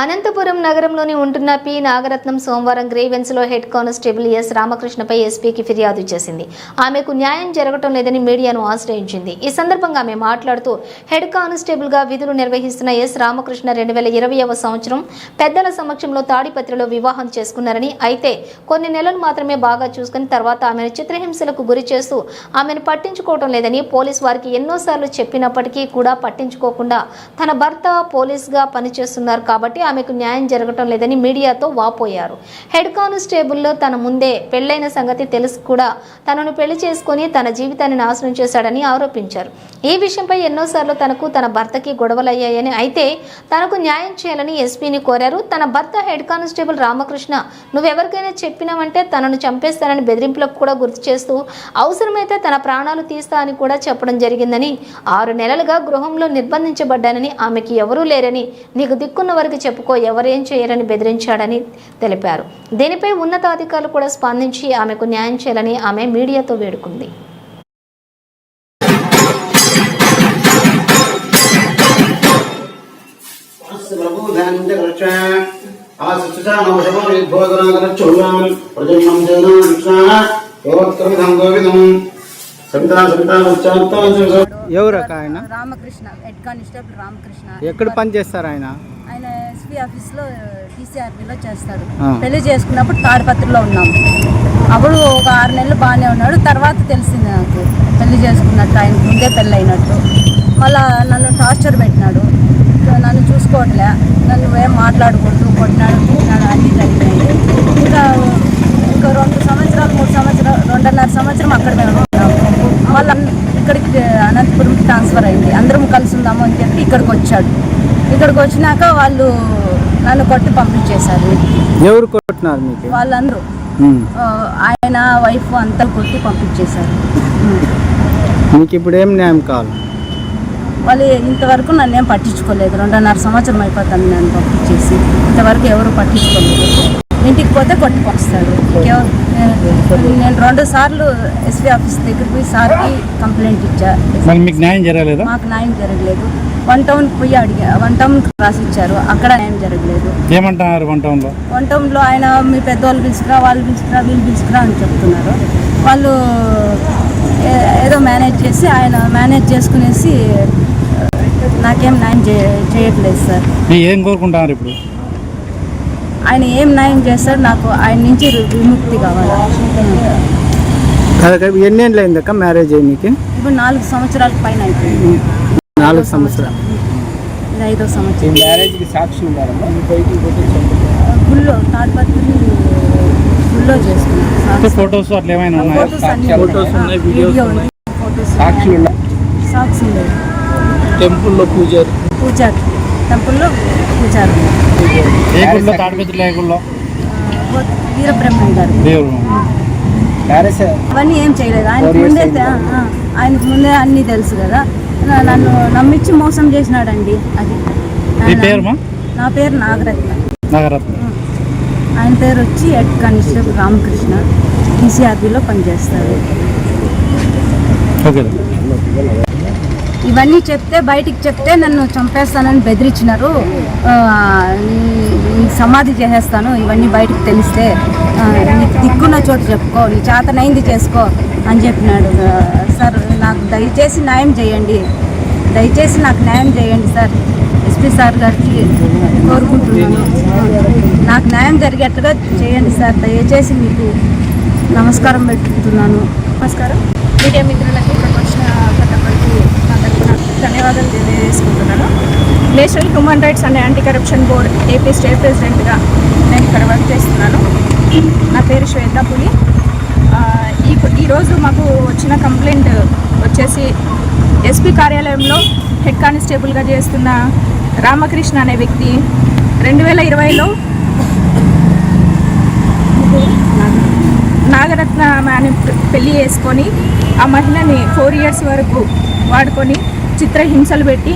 అనంతపురం నగరంలోని ఉంటున్న పి. నాగరత్నం సోమవారం గ్రీవెన్స్లో హెడ్ కానిస్టేబుల్ ఎస్. రామకృష్ణపై ఎస్పీకి ఫిర్యాదు చేసింది. ఆమెకు న్యాయం జరగటం లేదని మీడియాను ఆశ్రయించింది. ఈ సందర్భంగా ఆమె మాట్లాడుతూ హెడ్ కానిస్టేబుల్గా విధులు నిర్వహిస్తున్న ఎస్. రామకృష్ణ రెండు వేల ఇరవైవ సంవత్సరం పెద్దల సమక్షంలో తాడిపత్రిలో వివాహం చేసుకున్నారని అయితే కొన్ని నెలలు మాత్రమే బాగా చూసుకుని తర్వాత ఆమెను చిత్రహింసలకు గురి చేస్తూ ఆమెను పట్టించుకోవటం లేదని పోలీస్ వారికి ఎన్నోసార్లు చెప్పినప్పటికీ కూడా పట్టించుకోకుండా తన భర్త పోలీస్గా పనిచేస్తున్నారు కాబట్టి ఆమెకు న్యాయం జరగటం లేదని మీడియాతో వాపోయారు. హెడ్ కానిస్టేబుల్లో తన ముందే పెళ్ళైన సంగతి తెలుసు కూడా. తనను పెళ్ళి చేసుకొని తన జీవితాన్ని నాశనం చేశాడని ఆరోపించారు. ఈ విషయంపై ఎన్నోసార్లు తనకు తన భర్తకి గొడవలయ్యాయని అయితే తనకు న్యాయం చేయాలని ఎస్పీని కోరారు. తన భర్త హెడ్ కానిస్టేబుల్ రామకృష్ణ నువ్వెవరికైనా చెప్పినావంటే తనను చంపేస్తానని బెదిరింపులకు కూడా గుర్తు చేస్తూ అవసరమైతే తన ప్రాణాలు తీస్తా అని కూడా చెప్పడం జరిగిందని ఆరు నెలలుగా గృహంలో నిర్బంధించబడ్డానని ఆమెకి ఎవరూ లేరని నీకు దిక్కున్న వారికి చెప్పుకో ఎవరేం చేయరని బెదిరించాడని తెలిపారు. దీనిపై ఉన్నతాధికారులు కూడా స్పందించి ఆమెకు న్యాయం చేయాలని ఆమె మీడియాతో వేడుకుంది. ఎవరక ఆయన? Ramakrishna head constable Ramakrishna. ఎక్కడ పని చేస్తారు ఆయన? ఆయన ఎస్పీ ఆఫీస్లో టీసీఆర్బీలో చేస్తాడు. పెళ్ళి చేసుకున్నప్పుడు తాడిపత్రిలో ఉన్నాం. అప్పుడు ఒక ఆరు నెలలు బాగానే ఉన్నాడు. తర్వాత తెలిసింది నాకు పెళ్ళి చేసుకున్నట్టు ఆయన ముందే పెళ్ళి అయినట్టు. మళ్ళా నన్ను టార్చర్ పెట్టినాడు. నన్ను చూసుకోవట్లే. నన్ను ఏం మాట్లాడకూడదు కొట్టినాడు తిట్టినాడు అన్నీ జరిగినాయి. ఇంకా ఇంకా రెండు సంవత్సరాలు మూడు సంవత్సరాలు రెండున్నర సంవత్సరం అక్కడ మేము ఉన్నాము మళ్ళీ ఇక్కడికి అనంతపురం ట్రాన్స్ఫర్ అయింది. అందరం కలిసి ఉందాము అని చెప్పి ఇక్కడికి వచ్చాడు. ఇక్కడికి వచ్చినాక వాళ్ళు నన్ను కొట్టి పంపించేశారు. ఎవరు కొట్టినారు మీకు? వాళ్ళందరూ. ఆయన వైఫ్ అంతా కొట్టి పంపించేశారు. మీకు ఇప్పుడు ఏం న్యాయం కావాలి? వాళ్ళు ఇంతవరకు నన్ను ఏం పట్టించుకోలేదు. రెండున్నర సంవత్సరం అయిపోతుంది నన్ను పంపించేసి. ఇంతవరకు ఎవరు పట్టించుకోలేదు. ఇంటికి పోతే కొట్టి పంపిస్తారు ఇంకెవరు నేను- రెండు సార్లు ఎస్పీ ఆఫీస్ దగ్గరికి పోయి సార్కి కంప్లైంట్ ఇచ్చా. మరి మీకు న్యాయం జరగలేదా? మాకు న్యాయం జరగలేదు. వన్ టౌన్ పోయి అడిగా వన్ టౌన్ రాసిచ్చారు. అక్కడ న్యాయం జరగలేదు. ఏమంటున్నారు వన్ టౌన్లో వన్ టౌన్లో ఆయన మీ పెద్దవాళ్ళు పిలుచుకురా వాళ్ళు పిలుచుకురా వీళ్ళు పిలుచుకురా అని చెప్తున్నారు. వాళ్ళు ఏదో మేనేజ్ చేసి ఆయన మేనేజ్ చేసుకునేసి నాకేం న్యాయం చేయట్లేదు సార్. ఏం కోరుకుంటున్నారు ఇప్పుడు? ఆయన ఏం న్యాయం చేస్తాడు నాకు ఆయన నుంచి విముక్తి కావాలి. అదొక ఎన్నేళ్ళు అయిందక్క మ్యారేజ్ అయ్యి మీకు ఇప్పుడు నాలుగు సంవత్సరాల పైన అయిపోయింది. నాలుగు సంవత్సరాలు. ఇది ఐదో సంవత్సరం. మ్యారేజ్కి సాక్షి గుళ్ళో తాడిపత్రి గుళ్ళో అంటే చేసుకున్నాను ఫొటోస్ అట్లా ఏమైనా ఉన్నాయా? ఫోటోస్ ఉన్నాయి, వీడియోస్ వీడియో. సాక్షి ఉంది టెంపుల్లో పూజారి. పూజారి. టెంపుల్లో పూజారి. ఏ గుళ్ళో? గుళ్ళో? గారు. అవన్నీ ఏం చేయలేదు. ఆయనకు ముందే ఆయనకు ముందే అన్నీ తెలుసు కదా. నన్ను నమ్మించి మోసం చేసినాడండి. అది. నా పేరు నాగరత్న. నగరత్న. ఆయన పేరు వచ్చి హెడ్ కానిస్టేబుల్ రామకృష్ణ. టీసీఆర్బీలో పనిచేస్తారు. ఓకే. ఇవన్నీ చెప్తే బయటికి చెప్తే నన్ను చంపేస్తానని బెదిరించినారు. సమాధి చేసేస్తాను ఇవన్నీ బయటకు తెలిస్తే దిక్కున్న చోటు చెప్పుకో నీ చేతనైంది చేసుకో అని చెప్పినాడు. సార్ నాకు దయచేసి న్యాయం చేయండి. దయచేసి నాకు న్యాయం చేయండి సార్. ఎస్పీ సార్ గారికి కోరుకుంటున్నాను. నాకు న్యాయం జరిగేట్టుగా చేయండి సార్. దయచేసి మీకు నమస్కారం పెట్టుకుంటున్నాను నమస్కారం. మీడియా మిత్రులకి ఇక్కడికి వచ్చిన ప్రతి ఒక్కరికి నా తరఫున ధన్యవాదాలు తెలియజేసుకుంటున్నాను. National human rights and anti corruption board AP state ప్రెసిడెంట్గా నేను ఇక్కడ వర్క్ చేస్తున్నాను. నా పేరు శ్వేత పులి. ఈ ఈరోజు మాకు వచ్చిన కంప్లైంట్ వచ్చేసి ఎస్పీ కార్యాలయంలో హెడ్ కానిస్టేబుల్గా చేస్తున్న రామకృష్ణ అనే వ్యక్తి రెండు వేల ఇరవైలో నాగరత్న ఆమె పెళ్ళి చేసుకొని ఆ మహిళని ఫోర్ ఇయర్స్ వరకు వాడుకొని చిత్రహింసలు పెట్టి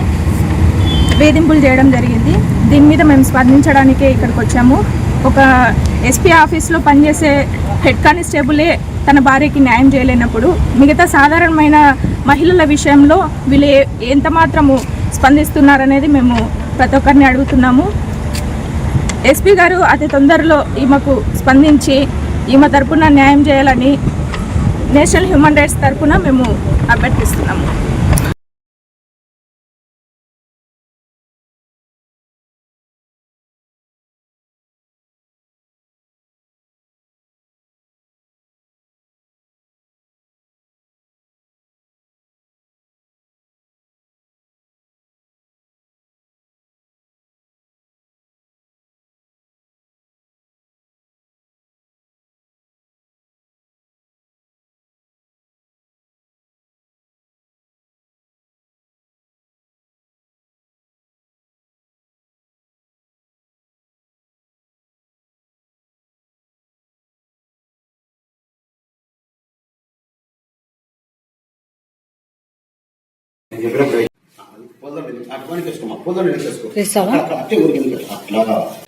వేధింపులు చేయడం జరిగింది. దీని మీద మేము స్పందించడానికే ఇక్కడికి వచ్చాము. ఒక ఎస్పీ ఆఫీస్లో పనిచేసే హెడ్ కానిస్టేబులే తన భార్యకి న్యాయం చేయలేనప్పుడు మిగతా సాధారణమైన మహిళల విషయంలో వీళ్ళు ఏ- ఎంత మాత్రము స్పందిస్తున్నారనేది మేము ప్రతి ఒక్కరిని అడుగుతున్నాము. ఎస్పీ గారు అతి తొందరలో ఈమెకు స్పందించి ఈమె తరపున న్యాయం చేయాలని నేషనల్ హ్యూమన్ రైట్స్ తరపున మేము అభ్యర్థిస్తున్నాము. పొందండి అటు వెనకేసుకోమా పొందండి వెనకేసుకో అట్లా అట్టే ఊరికి వెనకేసుకో అట్లా